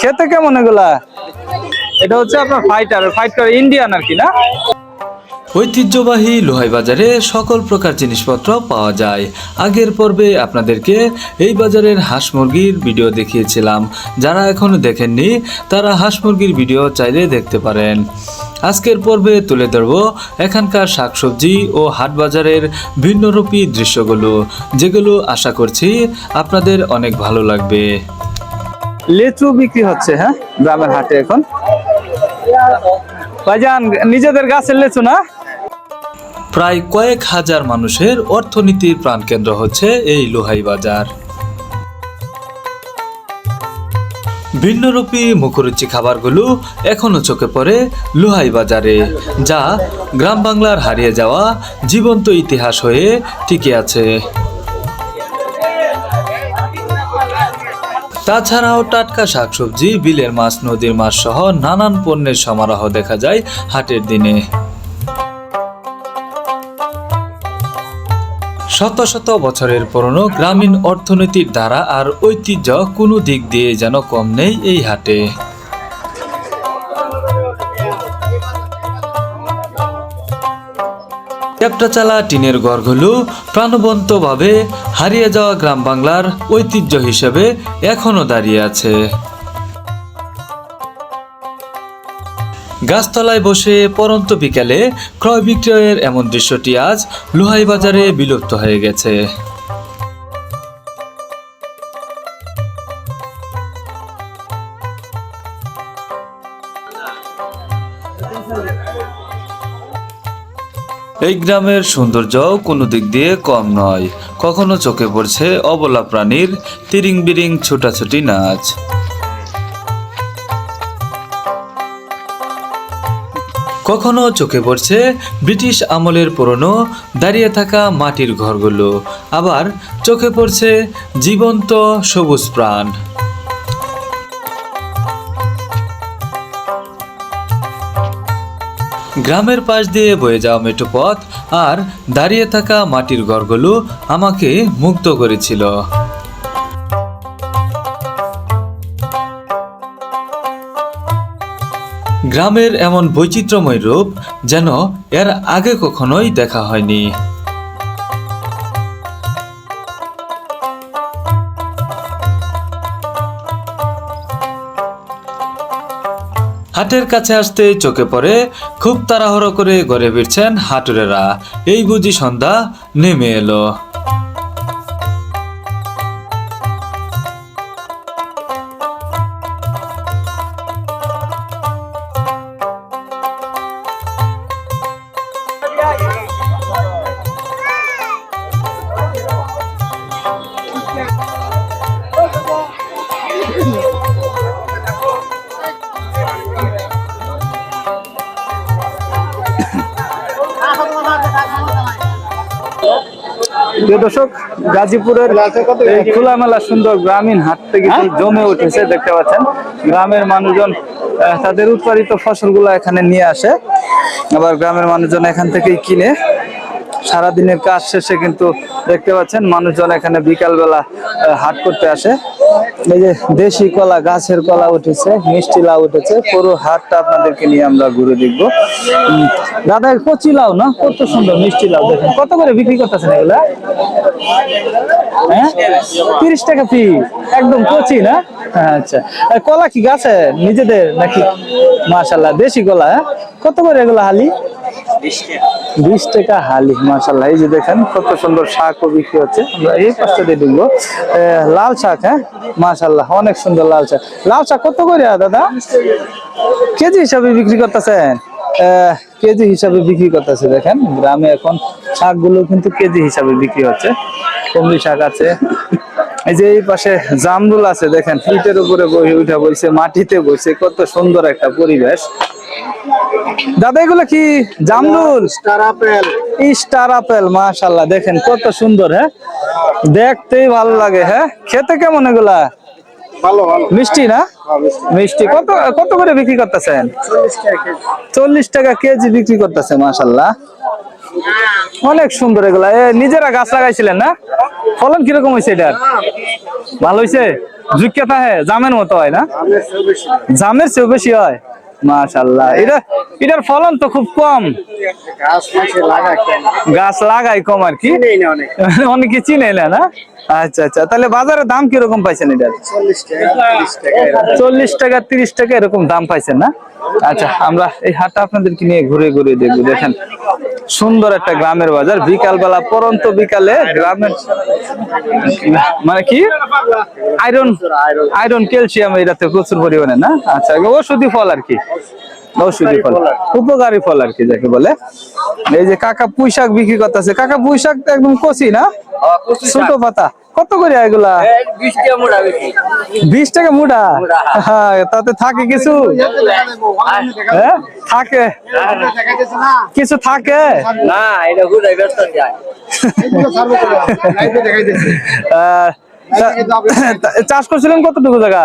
খেতে কেমন এগুলা? এটা হচ্ছে আপনার ফাইটার ফাইট করে ইন্ডিয়ান আর কি না? ঐতিহ্যবাহী লোহাই বাজারে সকল প্রকার জিনিসপত্র পাওয়া যায়। আগের পর্বে আপনাদেরকে এই বাজারের হাঁস মুরগির ভিডিও দেখিয়েছিলাম। যারা এখনও দেখেননি, তারা হাঁস মুরগির ভিডিও চাইলে দেখতে পারেন। আজকের পর্বে তুলে ধরব এখানকার শাকসবজি ও হাট বাজারের ভিন্নরূপী দৃশ্যগুলো, যেগুলো আশা করছি আপনাদের অনেক ভালো লাগবে। লিচু বিক্রি হচ্ছে হ্যাঁ? গ্রামের হাটে এখন। ভাইজান, নিজেদের গাছের লেচু না? প্রায় কয়েক হাজার মানুষের অর্থনীতির প্রাণকেন্দ্র হচ্ছে এই লোহাই বাজার। ভিন্নরূপী মুখরুচি খাবারগুলো এখনও চোখে পড়ে লোহাই বাজারে, যা গ্রাম বাংলার হারিয়ে যাওয়া জীবন্ত ইতিহাস হয়ে টিকে আছে। তাছাড়াও টাটকা শাকসবজি, বিলের মাছ, নদীর মাছ সহ নানান পণ্যের সমারোহ দেখা যায় হাটের দিনে। শত শত বছরের পুরনো গ্রামীণ অর্থনীতির ধারা আর ঐতিহ্য কোনো দিক দিয়ে যেন কম নেই এই হাটে। চালা টিনের ঘরগুলো প্রাণবন্তভাবে হারিয়ে যাওয়া গ্রাম বাংলার ঐতিহ্য হিসেবে এখনও দাঁড়িয়ে আছে। গাছতলায় বসে পরন্ত বিকালে ক্রয় বিক্রয়ের এমন দৃশ্যটি আজ লোহাই বাজারে বিলুপ্ত হয়ে গেছে। এই গ্রামের সৌন্দর্য কোনো দিক দিয়ে কম নয়। কখনো চোখে পড়ছে অবলা প্রাণীর তিরিং বিরিং ছোটাছুটি নাচ। কখনো চোখে পড়ছে ব্রিটিশ আমলের পুরনো দাঁড়িয়ে থাকা মাটির ঘরগুলো। আবার চোখে পড়ছে জীবন্ত সবুজ প্রাণ। গ্রামের পাশ দিয়ে বয়ে যাওয়া মেঠো পথ আর দাঁড়িয়ে থাকা মাটির ঘরগুলো আমাকে মুগ্ধ করেছিল। গ্রামের এমন বৈচিত্র্যময় রূপ যেন এর আগে কখনোই দেখা হয়নি। হাটের কাছে আসতে চোখে পড়ে খুব তাড়াহড়ো করে ঘরে ফিরছেন হাটুরেরা। এই বুঝি সন্ধ্যা নেমে এলো। প্রিয় দর্শক গাজীপুরের এই খোলামেলা সুন্দর গ্রামীণ হাট থেকে জমে উঠেছে দেখতে পাচ্ছেন। গ্রামের মানুষজন তাদের উৎপাদিত ফসলগুলো এখানে নিয়ে আসে। আবার গ্রামের মানুষজন এখান থেকেই কিনে। সারাদিনের কাজ শেষে কিন্তু দেখতে পাচ্ছেন মানুষজন এখানে বিকালবেলা হাট করতে আসে। এই যে দেশি কলা, গাছের কলা উঠেছে, মিষ্টি লাউ উঠেছে, পুরো হাটটা আপনাদেরকে নিয়ে আমরা ঘুরে দেখব। দাদা কচি লাউ না? কত সুন্দর মিষ্টি লাউ, দেখেন। কত করে বিক্রি করতেছেন এগুলা? হ্যাঁ? তিরিশ টাকা পি একদম কচি না? আচ্ছা। আর কলা কি গাছে, নিজেদের নাকি? মাশাল্লাহ দেশি কলা হ্যাঁ? কত করে এগুলা হালি? বিশ টাকা। হালি মাশাল্লাহ এই যে দেখেন, কত সুন্দর শাকও বিক্রি হচ্ছে। আমরা এই পাশটা দিয়ে ঢুকবো লাল শাক হ্যাঁ? মাশাল্লাহ অনেক সুন্দর লাল শাক। লাল শাক কত করে দাদা? কেজি হিসাবে বিক্রি করতেছেন? কেজি হিসাবে বিক্রি করতেছে, দেখেন। গ্রামে এখন শাকগুলো কিন্তু কেজি হিসাবে বিক্রি হচ্ছে। কমলি শাক আছে। এই যে এই পাশে জামরুল আছে দেখেন ইটের উপরে উঠা বইছে মাটিতে বসে কত সুন্দর একটা পরিবেশ। দাদা এগুলো কি জামরুল? Star apple. স্টার আপেল মাশাল্লাহ দেখেন কত সুন্দর হ্যাঁ? দেখতেই ভালো লাগে হ্যাঁ? খেতে কেমন এগুলা? মিষ্টি না? মিষ্টি। কত কত করে বিক্রি করতেছেন? চল্লিশ টাকা কেজি। বিক্রি করতেছে মাশাল্লাহ অনেক সুন্দর এগুলা। এ নিজেরা গাছ লাগাইছিলেন না? ফলন কীরকম হয়েছে এটার? ভালো হয়েছে ঝুঁকিয়া হ্যাঁ জামের মতো হয় না? জামের চেয়েও বেশি। হয়? মাশাল্লাহ এটা এটার ফলন তো খুব কম। গাছ লাগায় লাগাই কম আর কি? অনেক। চিনে না না? আচ্ছা আচ্ছা। তাহলে বাজারে দাম কীরকম পাইছেন এটার? চল্লিশ টাকা তিরিশ টাকা এরকম। চল্লিশ টাকা তিরিশ টাকা এরকম দাম পাইছেন না? আচ্ছা আমরা এই হাটটা আপনাদেরকে নিয়ে ঘুরে ঘুরে দেখব। দেখেন সুন্দর একটা গ্রামের বাজার। বিকাল বেলা পরন্ত বিকালে গ্রামের মানে কি? আয়রন আয়রন ক্যালসিয়াম এটাতে প্রচুর পরিমাণে না? আচ্ছা ওষুধি ফল আর কি। ঔষধি ফল উপকারী ফল আর কি যাকে বলে। এই যে কাকা পুঁই শাক বিক্রি করতেছে। কাকা পুঁই শাক তো একদম কচি না? ছোট পাতা। কত করে এগুলা? বিশ টাকা মোটা মুড়া? হ্যাঁ। তাতে থাকে কিছু? হ্যাঁ থাকে। কিছু থাকে? চাষ করছিলেন কতটুকু জায়গা?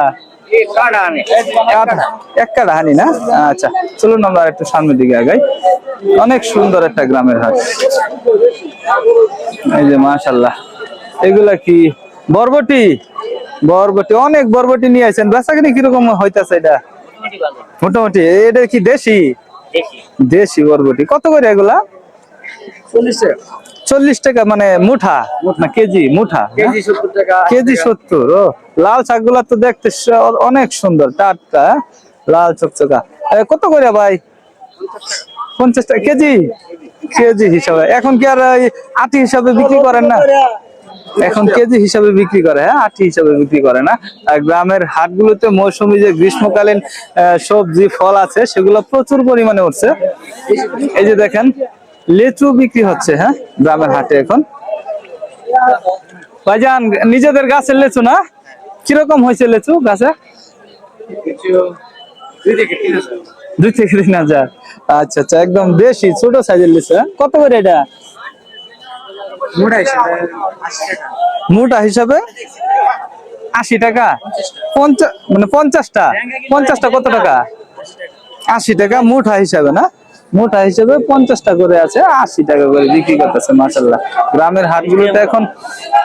এক কাটা হানি না? আচ্ছা চলুন আমরা একটু সামনের দিকে আগাই। অনেক সুন্দর একটা গ্রামের হাট। এই যে মাশাল্লাহ এগুলা কি বরবটি? বরবটি অনেক বরবটি নিয়ে আসেন বেচা কিনে কীরকম হইতাছে এটা? মোটামুটি এটা কি দেশি। দেশি বরবটি। কত করে এগুলা? চল্লিশ? টাকা মানে মুঠা না কেজি মুঠা কেজি সত্তর ও। লাল শাকগুলা তো দেখতে অনেক সুন্দর টাটকা লাল চকচকা। কত করে ভাই? পঞ্চাশ টাকা কেজি? কেজি হিসাবে। এখন কি আর আটি হিসাবে বিক্রি করেন না? এখন কেজি হিসাবে বিক্রি করে হ্যাঁ? আটি হিসাবে বিক্রি করে না? আর গ্রামের হাটগুলোতে মৌসুমী যে গ্রীষ্মকালীন সবজি ফল আছে সেগুলো প্রচুর পরিমাণে উঠছে। এই যে দেখেন লেচু বিক্রি হচ্ছে হ্যাঁ? গ্রামের হাটে এখন। ভাইজান, নিজেদের গাছের লেচু না? কীরকম হয়েছে লেচু গাছে? দুই থেকে তিন হাজার। আচ্ছা আচ্ছা একদম বেশি, ছোট সাইজের লিচু হ্যাঁ? কত করে এটা? মোটা হিসেবে? আশি টাকা? মোটা হিসাবে আশি টাকা পঞ্চাশ মানে পঞ্চাশটা? পঞ্চাশটা কত টাকা? আশি টাকা মুঠা হিসাবে না? মুঠা হিসাবে পঞ্চাশটা করে আছে আশি টাকা করে বিক্রি করতেছে মাসাল্লাহ গ্রামের হাটগুলোতে এখন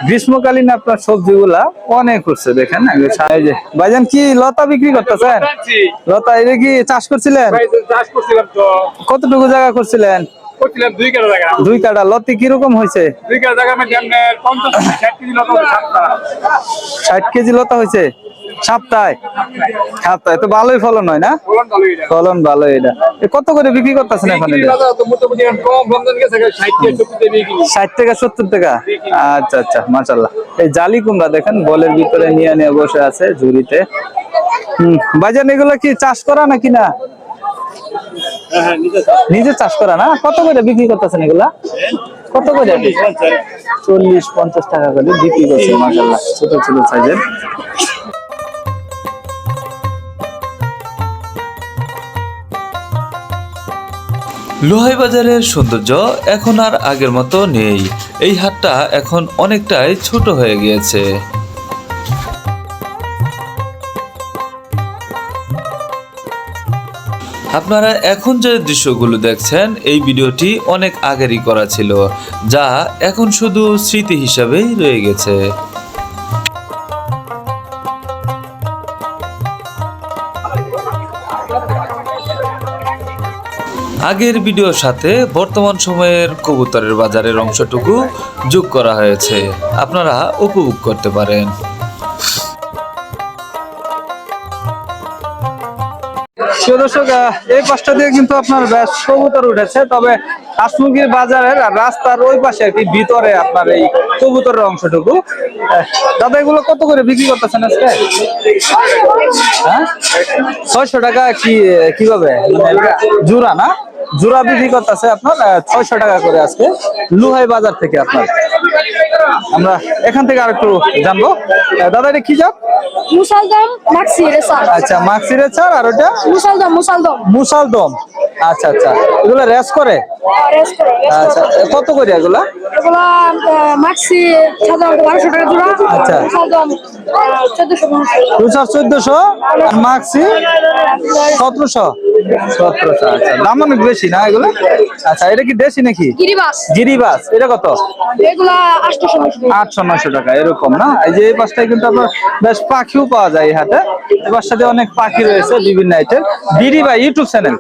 গ্রীষ্মকালীন আপনার সবজিগুলা অনেক হচ্ছে দেখেন ভাইজান কি লতা বিক্রি করতেছেন? লতা এটা কি চাষ করছিলেন? কতটুকু জায়গা করছিলেন? দুই কাটা লতি কীরকম হয়েছে? ষাট কেজি লতা হয়েছে? তো ভালোই ফলন হয় না? ফলন কত করে বিক্রি ষাট সত্তর টাকা। আচ্ছা আচ্ছা জালি কুমড়া দেখেন, বলের ভিতরে নিয়ে নিয়ে বসে আছে ঝুড়িতে। হম বাজার এগুলো কি চাষ করা নাকি না? নিজে চাষ করা না? কত করে বিক্রি করতেছেন এগুলা? কত করে? চল্লিশ পঞ্চাশ টাকা করে বিক্রি করছে মাশাল্লাহ ছোট ছোট সাইজের। লোহাই বাজারের সৌন্দর্য এখন আর আগের মতো নেই। এই হাটটা এখন অনেকটাই ছোট হয়ে গিয়েছে। আপনারা এখন যে দৃশ্যগুলো দেখছেন, এই ভিডিওটি অনেক আগেরই করা ছিল, যা এখন শুধু স্মৃতি হিসাবেই রয়ে গেছে। আগের ভিডিওর সাথে বর্তমান সময়ের কবুতরের বাজারের অংশটুকু যোগ করা হয়েছে। আপনারা উপভোগ করতে পারেন। প্রিয় দর্শক এই পাশটা দিয়ে কিন্তু আপনার বেশ কবুতর উঠেছে, তবে হাঁসমুরগির বাজারের রাস্তার ওই পাশে আর কি ভিতরে আপনার এই কবুতরের অংশটুকু। দাদা, এগুলো কত করে বিক্রি করতেছেন আজকে? হ্যাঁ? ছয়শো টাকা কি, কীভাবে? মানে জোড়া না? জোড়া বিক্রি করতেছে আপনার ছয়শো টাকা করে আজকে লুহাই বাজার থেকে আপনার। আমরা এখান থেকে আর একটু জানব দাদা এটা কি জাত? মুসালদম মাক্সি আচ্ছা মাক্সিরের চার আর ওটা? মুসালদম মুসালদম মুসালদম আচ্ছা আচ্ছা। এগুলো রেস করে? আচ্ছা কত করে এগুলা? এগুলো মাক্সি সাধারণত বারোশো টাকা জোড়া আচ্ছা। চোদ্দশো দুশো চোদ্দশো আর মাক্সি সতেরোশো? সতেরোশো আচ্ছা। দাম অনেক বেশি না এগুলো? আচ্ছা এটা কি দেশি নাকি? গিরিবাস। গিরিবাস এটা কত? এগুলা আটশো নয়শো টাকা। এরকম না? এই যে এই পাশটায় কিন্তু আপনার বেশ পাখিও পাওয়া যায় এই হাটে। এই পাশটাতে অনেক পাখি রয়েছে বিভিন্ন আইটেম ইউটিউব চ্যানেল।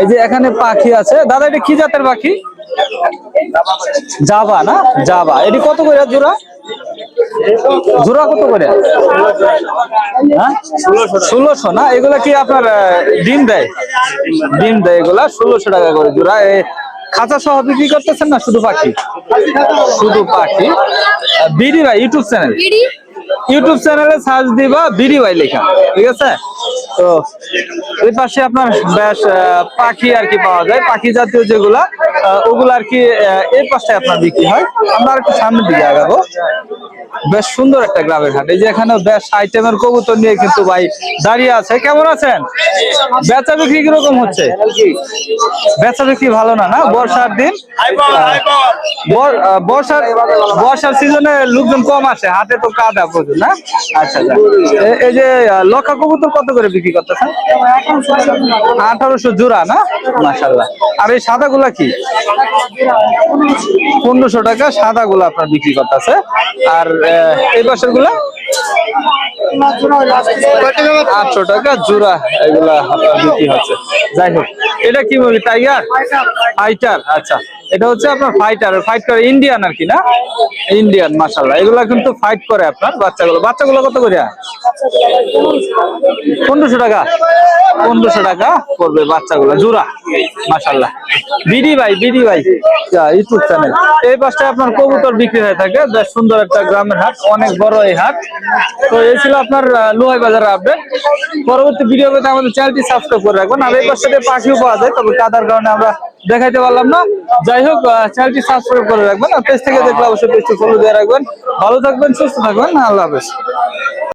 এই যে এখানে পাখি আছে। দাদা এটা কি জাতের পাখি? জাবা না? জাবা। এটি কত করে জোড়া? জোড়া কত করে? হ্যাঁ? ষোলোশো না? এগুলা কি আপনার ডিম দেয়? ডিম দেয় এগুলা। ষোলোশো টাকা করে জোড়া। খাঁচা সহ বিক্রি করতেছেন না শুধু পাখি? শুধু পাখি। বিডি ভাই ইউটিউব চ্যানেল? ইউটিউব চ্যানেলে সার্চ দিবা বিডি ভাই লেখা। ঠিক আছে? তো ওই পাশে আপনার বেশ পাখি আর কি পাওয়া যায়, পাখি জাতীয় যেগুলা ওগুলো আর কি এই পাশটায় আপনার বিক্রি হয়। আমরা আর একটু সামনের দিকে আগাবো। বেশ সুন্দর একটা গ্রামের হাট। এই যে এখানে বেশ আইটেমের কবুতর নিয়ে কিন্তু ভাই দাঁড়িয়ে আছে। কেমন আছেন? বেচা বিক্রি কীরকম হচ্ছে? বেচা বিক্রি ভালো না না? বর্ষার দিন? বর্ষার বর্ষার সিজনে লোকজন কম আসে। হাতে তো কাদা প্রচুর, না? আচ্ছা আচ্ছা। এই যে লক্ষা কবুতর কত করে বিক্রি করতেছেন? আঠারোশো জোড়া না? মাসাল্লাহ আর এই সাদা গুলা কি? পনেরোশো টাকা সাদা গুলা আপনার বিক্রি করতেছে। আর এই পাশেরগুলা আটশো টাকা জোড়া এগুলা আপনার বিক্রি হচ্ছে। যাই হোক এটা কি বলি টাইগার? ফাইটার আচ্ছা। এটা হচ্ছে আপনার ফাইটার ফাইট করে ইন্ডিয়ান আর কি, না? ইন্ডিয়ান মাসাল্লাহ এগুলা কিন্তু ফাইট করে আপনার বাচ্চাগুলো। বাচ্চাগুলো কত করে? পনেরোশো টাকা। পনেরোশো টাকা পড়বে বাচ্চাগুলো, জোড়া মাসাল্লাহ বিডি ভাই বিডি ভাই ইউটিউব চ্যানেল এই পাশটায় আপনার কবুতর বিক্রি হয়ে থাকে। বেশ সুন্দর একটা গ্রামের হাট, অনেক বড় এই হাট। তো এই ছিল আপনার লোহাই বাজারের আপডেট পরবর্তী ভিডিও আমাদের চ্যানেলটি সাবস্ক্রাইব করে রাখবেন। আর এই পাশটাতে পাখিও পাওয়া যায়, তবে কাদার কারণে আমরা দেখাইতে পারলাম না। যাই হোক চ্যানেলটি সাবস্ক্রাইব করে রাখবেন আর পেজ থেকে দেখলে অবশ্যই পেজটি ফলো দিয়ে রাখবেন। ভালো থাকবেন, সুস্থ থাকবেন, আল্লাহ হাফেজ।